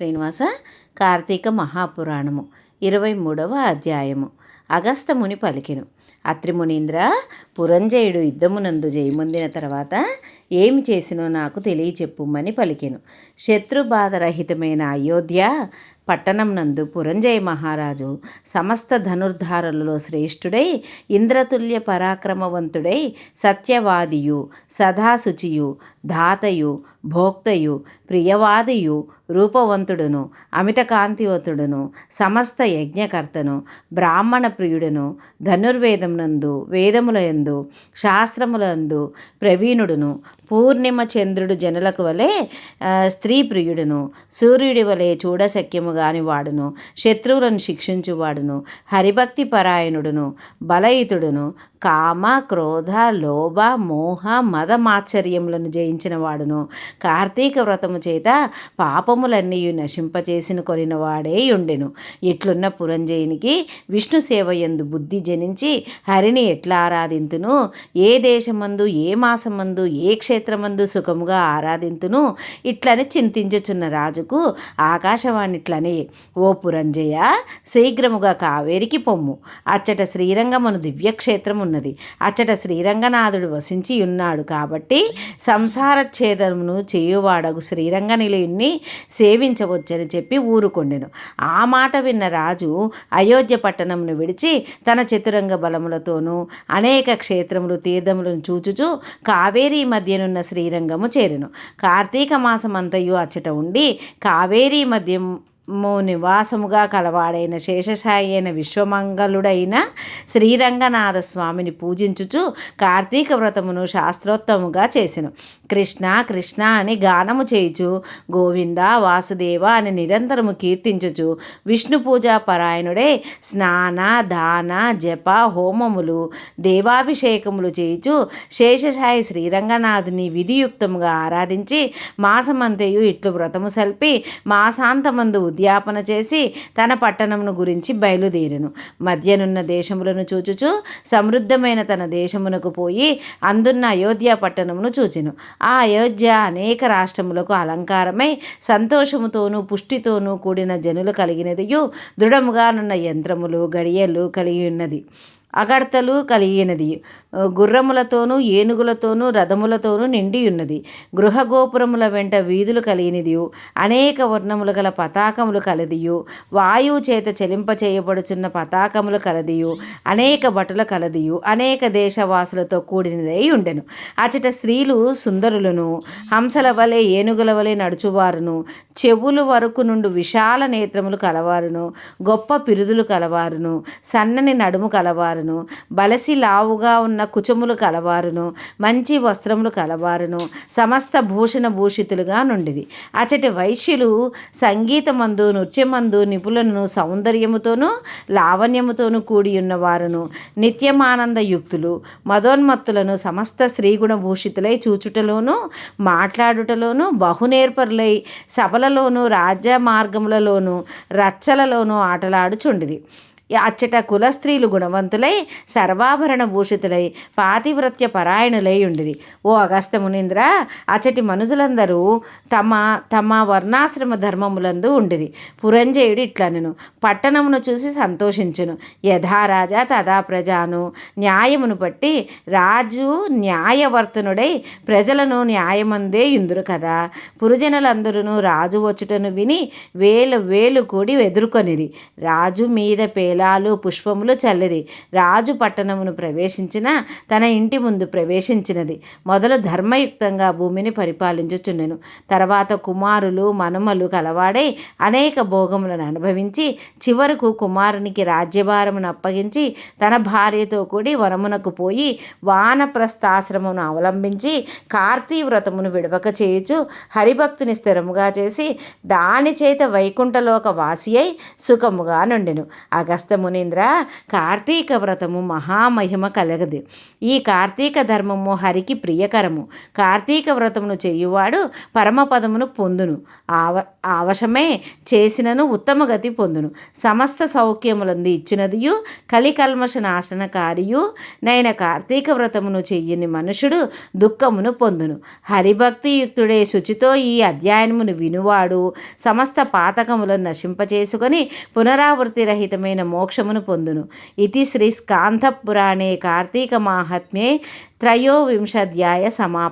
శ్రీనివాస కార్తీక మహాపురాణము ఇరవై మూడవ అధ్యాయము అగస్తముని పలికెను. అత్రిమునీంద్ర పురంజయుడు యుద్ధమునందు జయముందిన తర్వాత ఏమి చేసినో నాకు తెలియచెప్పుమని పలికెను. శత్రుబాధరహితమైన అయోధ్య పట్టణం నందు పురంజయ మహారాజు సమస్త ధనుర్ధారులలో శ్రేష్ఠుడై ఇంద్రతుల్య పరాక్రమవంతుడై సత్యవాదియు సదాశుచియు ధాతయు భోక్తయు ప్రియవాదియు రూపవంతుడును అమిత కాంతివంతుడును సమస్త యజ్ఞకర్తను బ్రాహ్మణ ప్రియుడును ధనుర్వేదం నందు వేదములందు శాస్త్రములందు ప్రవీణుడును పూర్ణిమ చంద్రుడు జనులకు వలె స్త్రీ ప్రియుడును సూర్యుడి వలె చూడశక్యముగా గాని వాడును శత్రువులను శిక్షించువాడును హరిభక్తి పరాయణుడును బలయుతుడును కామ క్రోధ లోభ మోహ మదమాచర్యములను జయించిన వాడును కార్తీక వ్రతము చేత పాపములన్నీ నశింపచేసిన కొనిన వాడే ఉండెను ఇట్లున్న పురంజయునికి విష్ణు సేవ ఎందు బుద్ధి జనించి హరిని ఎట్లా ఆరాధింతును? ఏ దేశమందు ఏ మాసమందు ఏ క్షేత్రమందు సుఖముగా ఆరాధింతును? ఇట్లని చింతించుచున్న రాజుకు ఆకాశవాణి ఇట్లా అని ఓ పురంజయ శీఘ్రముగా కావేరికి పొమ్ము. అచ్చట శ్రీరంగమును దివ్యక్షేత్రం ఉన్నది అచ్చట శ్రీరంగనాథుడు వసించి ఉన్నాడు కాబట్టి సంసార ఛేదమును చేయువాడగు శ్రీరంగ నిలయుణ్ణి సేవించవచ్చని చెప్పి ఊరుకొండెను. ఆ మాట విన్న రాజు అయోధ్య పట్టణమును విడిచి తన చతురంగ బలములతోనూ అనేక క్షేత్రములు తీర్థములను చూచుచు కావేరీ మధ్యనున్న శ్రీరంగము చేరెను. కార్తీక మాసమంతయు అచ్చట ఉండి కావేరీ మధ్యం నివాసముగా కలవాడైన శేషసాయి అయిన విశ్వమంగళుడైన శ్రీరంగనాథ స్వామిని పూజించుచు కార్తీక వ్రతమును శాస్త్రోత్తముగా చేసెను. కృష్ణ కృష్ణ అని గానము చేయుచు గోవింద వాసుదేవ అని నిరంతరము కీర్తించుచు విష్ణు పూజా పరాయణుడే స్నాన దాన జప హోమములు దేవాభిషేకములు చేయుచు శేషసాయి శ్రీరంగనాథుని విధియుక్తముగా ఆరాధించి మాసమంతయు ఇట్లు వ్రతము సల్పి మాసాంతమందు ఉద్యాపన చేసి తన పట్టణమును గురించి బయలుదేరెను. మధ్యనున్న దేశములను చూచుచు సమృద్ధమైన తన దేశమునకు పోయి అందున్న అయోధ్య పట్టణమును చూచెను. ఆ అయోధ్య అనేక రాష్ట్రములకు అలంకారమై సంతోషముతోనూ పుష్టితోనూ కూడిన జనులు కలిగినదియు దృఢముగానున్న యంత్రములు గడియలు కలిగి ఉన్నది. అగడతలు కలిగినది. గుర్రములతోనూ ఏనుగులతోనూ రథములతోనూ నిండి ఉన్నది గృహగోపురముల వెంట వీధులు కలిగినది. అనేక వర్ణములు గల పతాకములు కలదియు వాయువు చేత చెలింప చేయబడుచున్న పతాకములు కలదియు అనేక బటుల కలదియు అనేక దేశవాసులతో కూడినదై ఉండెను. అచట స్త్రీలు సుందరులను హంసల వలె ఏనుగుల వలె నడుచువారును. చెవులు వరకు నుండి విశాల నేత్రములు కలవారును. గొప్ప పిరుదులు కలవారును. సన్నని నడుము కలవారు కలవారును. బలసి లావుగా ఉన్న కుచములు కలవారును. మంచి వస్త్రములు కలవారును. సమస్త భూషణ భూషితులుగా నుండిది. అచటి వైశ్యులు సంగీతమందు నృత్యమందు నిపుణులను సౌందర్యముతోనూ లావణ్యముతోనూ కూడి ఉన్నవారును నిత్యమానంద యుక్తులు మదోన్మత్తులను సమస్త స్త్రీగుణ భూషితులై చూచుటలోనూ మాట్లాడుటలోనూ బహునేర్పరులై సభలలోనూ రాజ్య మార్గములలోనూ రచ్చలలోనూ ఆటలాడుచుండిది అచ్చట కుల స్త్రీలు గుణవంతులై సర్వాభరణ భూషితులై పాతివ్రత్య పరాయణులై ఉండిరి. ఓ అగస్త మునీంద్ర అచ్చటి మనుషులందరూ తమ తమ వర్ణాశ్రమ ధర్మములందు ఉండిరి. పురంజయుడు ఇట్లనను పట్టణమును చూసి సంతోషించును. యథారాజా తదా ప్రజాను న్యాయమును బట్టి రాజు న్యాయవర్తనుడై ప్రజలను న్యాయమందే ఇందురు కదా. పురుజనులందరూ రాజు వచ్చుటను విని వేలు వేలు కూడి ఎదుర్కొనిరి. రాజు మీద పేల ఫలాలు పుష్పములు చల్లిరి. రాజు పట్టణమును ప్రవేశించిన తన ఇంటి ముందు ప్రవేశించినది. మొదలు ధర్మయుక్తంగా భూమిని పరిపాలించుచుండెను. తర్వాత కుమారులు మనుమలు కలవాడై అనేక భోగములను అనుభవించి చివరకు కుమారునికి రాజ్యభారమును అప్పగించి తన భార్యతో కూడి వనమునకు పోయి వానప్రస్థాశ్రమును అవలంబించి కార్తీ వ్రతమును విడవక చేయుచు హరిభక్తుని స్థిరముగా చేసి దాని చేత వైకుంఠలోక వాసి అయి సుఖముగా నుండెను. అగస్త సమస్త మునీంద్ర కార్తీక వ్రతము మహామహిమ కలగదు. ఈ కార్తీక ధర్మము హరికి ప్రియకరము. కార్తీక వ్రతమును చేయువాడు పరమపదమును పొందును. ఆవ ఆవశమే చేసినను ఉత్తమ గతి పొందును. సమస్త సౌఖ్యములందు ఇచ్చినదియు కలికల్మష నాశనకారియు. నైన కార్తీక వ్రతమును చెయ్యని మనుషుడు దుఃఖమును పొందును. హరిభక్తియుక్తుడే శుచితో ఈ అధ్యాయమును వినువాడు. సమస్త పాతకములను నశింపచేసుకొని పునరావృత్తి రహితమైన మోక్షమును పొందును. ఇది శ్రీ స్కాంత పురాణే కార్తీక మాహాత్మ్యే త్రయోవింశాధ్యాయ సమాప్తి.